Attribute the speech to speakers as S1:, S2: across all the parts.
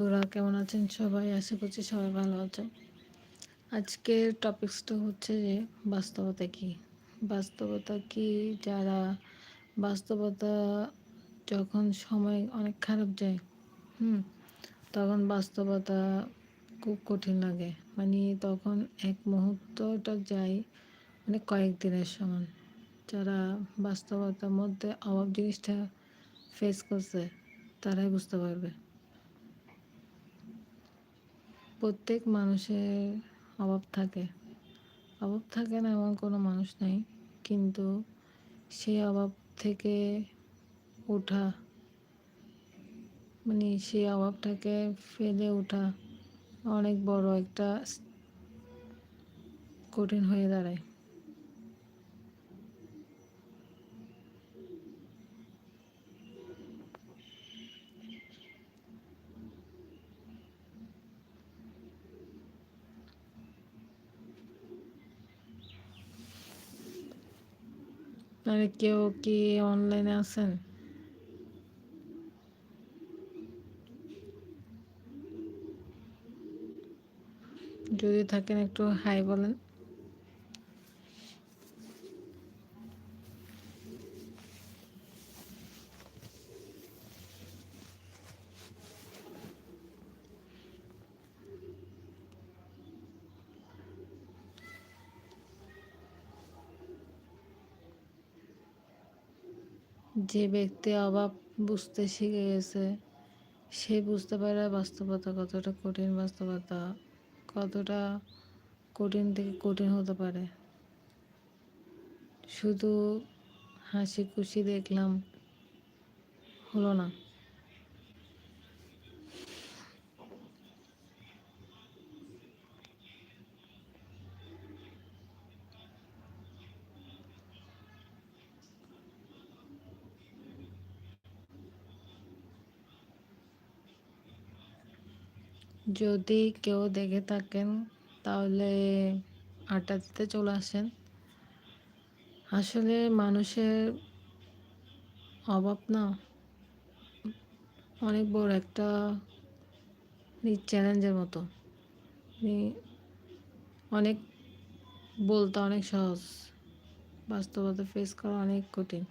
S1: ওরা কেমন আছেন? সবাই আশা করছি সবাই ভালো আছেন। আজকের টপিক্সটা হচ্ছে যে বাস্তবতা কি? বাস্তবতা কি? যারা বাস্তবতা যখন সময় অনেক খারাপ যায়, হুম, তখন বাস্তবতা খুব কঠিন লাগে। মানে তখন এক মুহূর্তটা যায় মানে কয়েকদিনের সমান। যারা বাস্তবতার মধ্যে অভাব জিনিসটা ফেস করছে, তারাই বুঝতে পারবে। প্রত্যেক মানুষের অভাব থাকে। অভাব থাকে না এমন কোনো মানুষ নাই। কিন্তু সেই অভাব থেকে ওঠা মানে সেই অভাবটাকে ফেলে ওঠা অনেক বড় একটা কঠিন হয়ে দাঁড়ায়। মানে কেউ কি অনলাইনে আছেন? যদি থাকেন একটু হাই বলেন। যে ব্যক্তি অভাব বুঝতে শিখে গেছে, সে বুঝতে পারে বাস্তবতা কতটা কঠিন বাস্তবতা, কতটা কঠিন থেকে কঠিন হতে পারে। শুধু হাসি খুশি দেখলাম হলো না। যদি কেউ দেখে থাকেন, তাহলে আড্ডা দিতে চলে আসেন। আসলে মানুষের অভাব না। অনেক বড় একটা চ্যালেঞ্জের মতো। অনেক বলতে অনেক সহজ, বাস্তবতা ফেস করা অনেক কঠিন।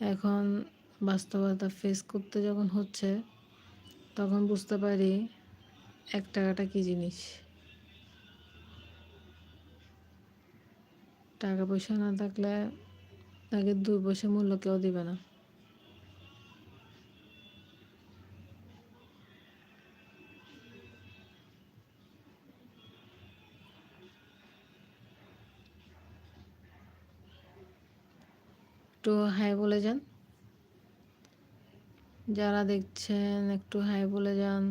S1: এখন বাস্তবতা ফেস করতে যখন হচ্ছে তখন বুঝতে পারি এক টাকাটা কী জিনিস। টাকা পয়সা না থাকলে তাকে দুই পয়সা মূল্য কেউ দিবে না। একটু হাই বলে যান। যারা দেখছেন, একটু হাই বলে যান।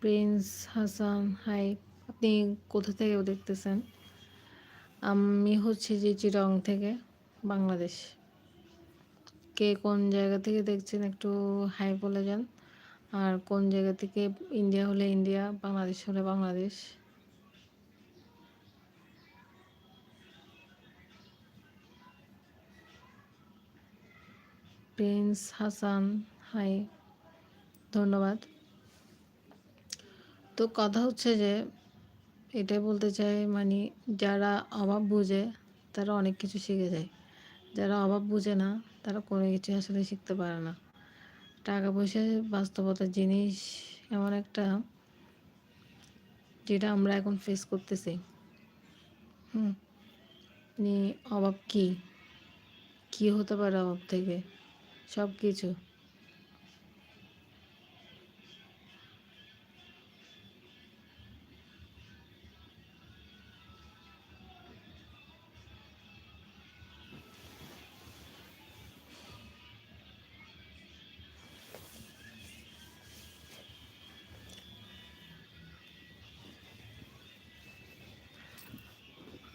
S1: প্রিন্স হাসান, হাই, আপনি কোথা থেকে দেখতেছেন? আমি হচ্ছে যে চিরং থেকে, বাংলাদেশ। কে কোন জায়গা থেকে দেখছেন, একটু হাই বলে যান। আর কোন জায়গা থেকে ইন্ডিয়া হলে ইন্ডিয়া, বাংলাদেশ হলে বাংলাদেশ? প্রিন্স হাসান, হাই, ধন্যবাদ। তো কথা হচ্ছে যে, এটাই বলতে চাই মানে যারা অভাব বুঝে, তারা অনেক কিছু শিখে যায়। যারা অভাব বুঝে না, তারা কোনো কিছু আসলে শিখতে পারে না। টাকা পয়সা বাস্তবতার জিনিস এমন একটা যেটা আমরা এখন ফেস করতেছি। হুম অভাব কি? কি হতে পারে অভাব থেকে? সব কিছু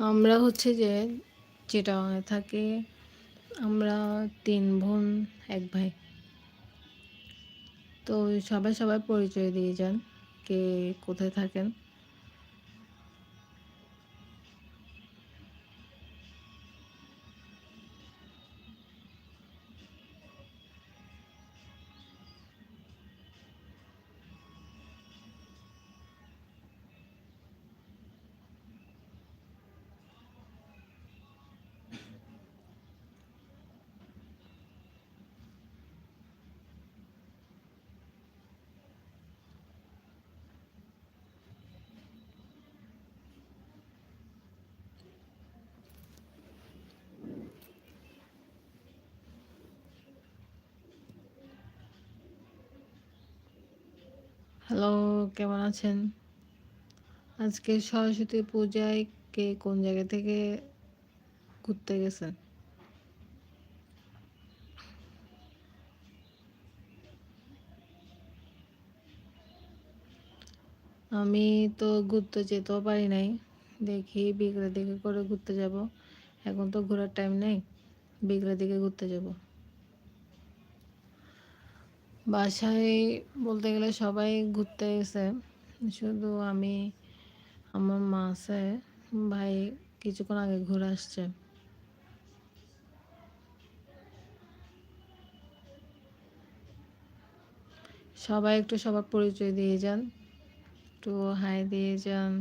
S1: আমরা হচ্ছে যে যেটা থাকে, আমরা তিন বোন, এক ভাই। তো সবাই সবাই পরিচয় দিয়ে যান, কে কোথায় থাকেন। হ্যালো, কেমন আছেন? আজকে সরস্বতী পূজায় কে কোন জায়গা থেকে ঘুরতে গেছেন? আমি তো ঘুরতে যেতেও পারি নাই। দেখি বিকেলের দিকে করে ঘুরতে যাব। এখন তো ঘোরার টাইম নেই। বিকেলের দিকে ঘুরতে যাব। বাসায় বলতে গেলে সবাই ঘুরতে গেছে। শুধু আমি, আমার মা আছে, ভাই কিছুক্ষণ আগে ঘুরে আসছে। সবাই একটু সবার পরিচয় দিয়ে যান, একটু হাই দিয়ে যান।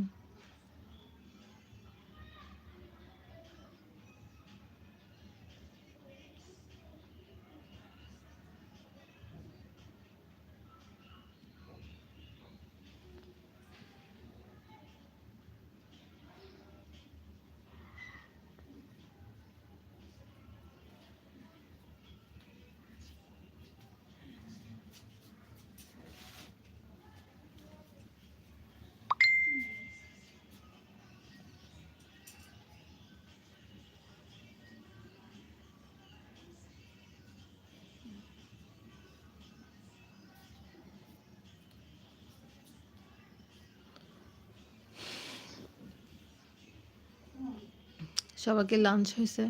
S1: সবাইকে লাঞ্চ হয়েছে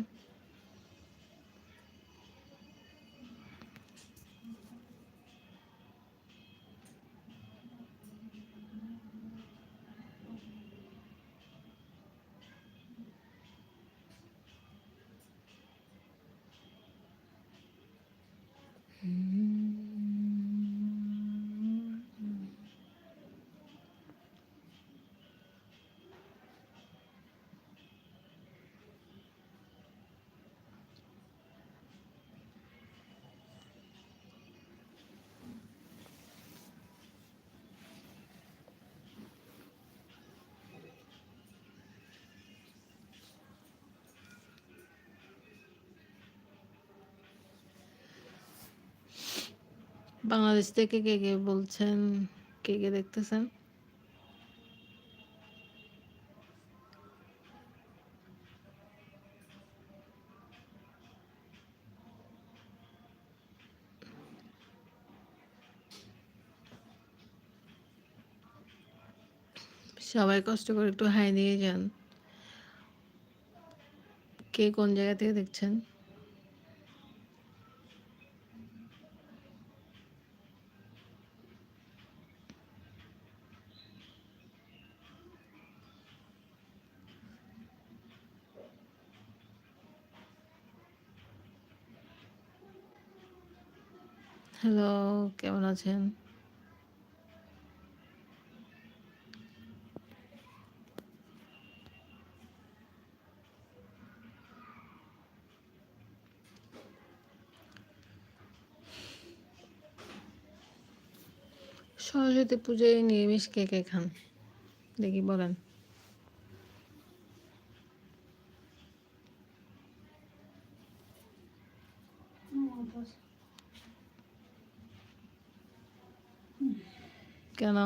S1: বাংলাদেশ থেকে কে কে বলছেন, কে কে দেখতেছেন? সবাই কষ্ট করে একটু হাই দিয়ে যান। কে কোন জায়গা থেকে দেখছেন? হ্যালো কেমন আছেন? সরস্বতী পুজোয় নিরামিষ কে কে খান? দেখি বলেন। কেন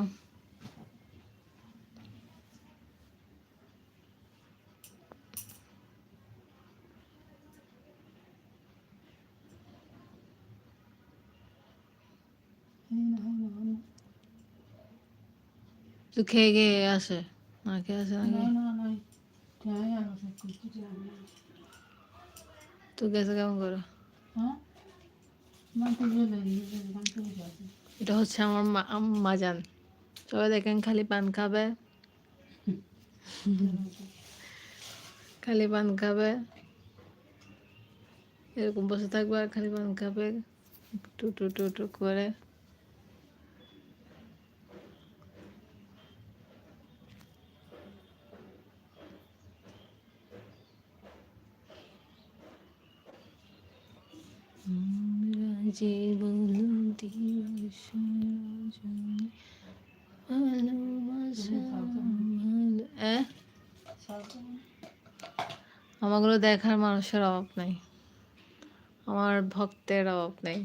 S1: তো খেয়ে গিয়ে আসে না খেয়ে আসে নাকি তো গেছে কেমন করে
S2: হ্যাঁ
S1: এটা হচ্ছে আমার মাজান সবাই দেখেন খালি পান খাবে। খালি পান খাবে। এরকম বসে থাকবে আর খালি পান খাবে। টু টু টু টু করে আমরা যে ভালোবাসা আমাগুলো দেখার মানুষের অভাব নাই। আমার ভক্তের অভাব নেই।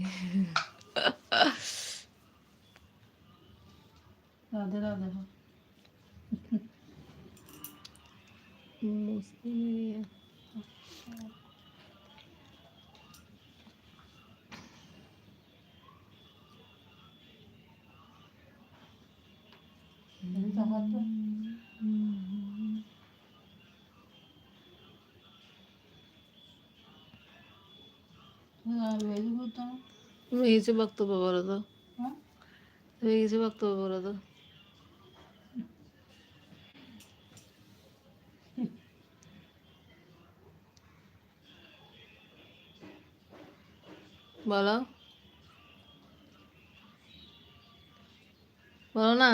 S2: রাধে রাধে।
S1: মুসলিম কিছু বক্তব্য বলো তো তুমি কিছু বক্তব্য বলো তো বলো বলো না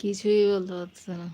S1: কিছুই বলতে পারছে না।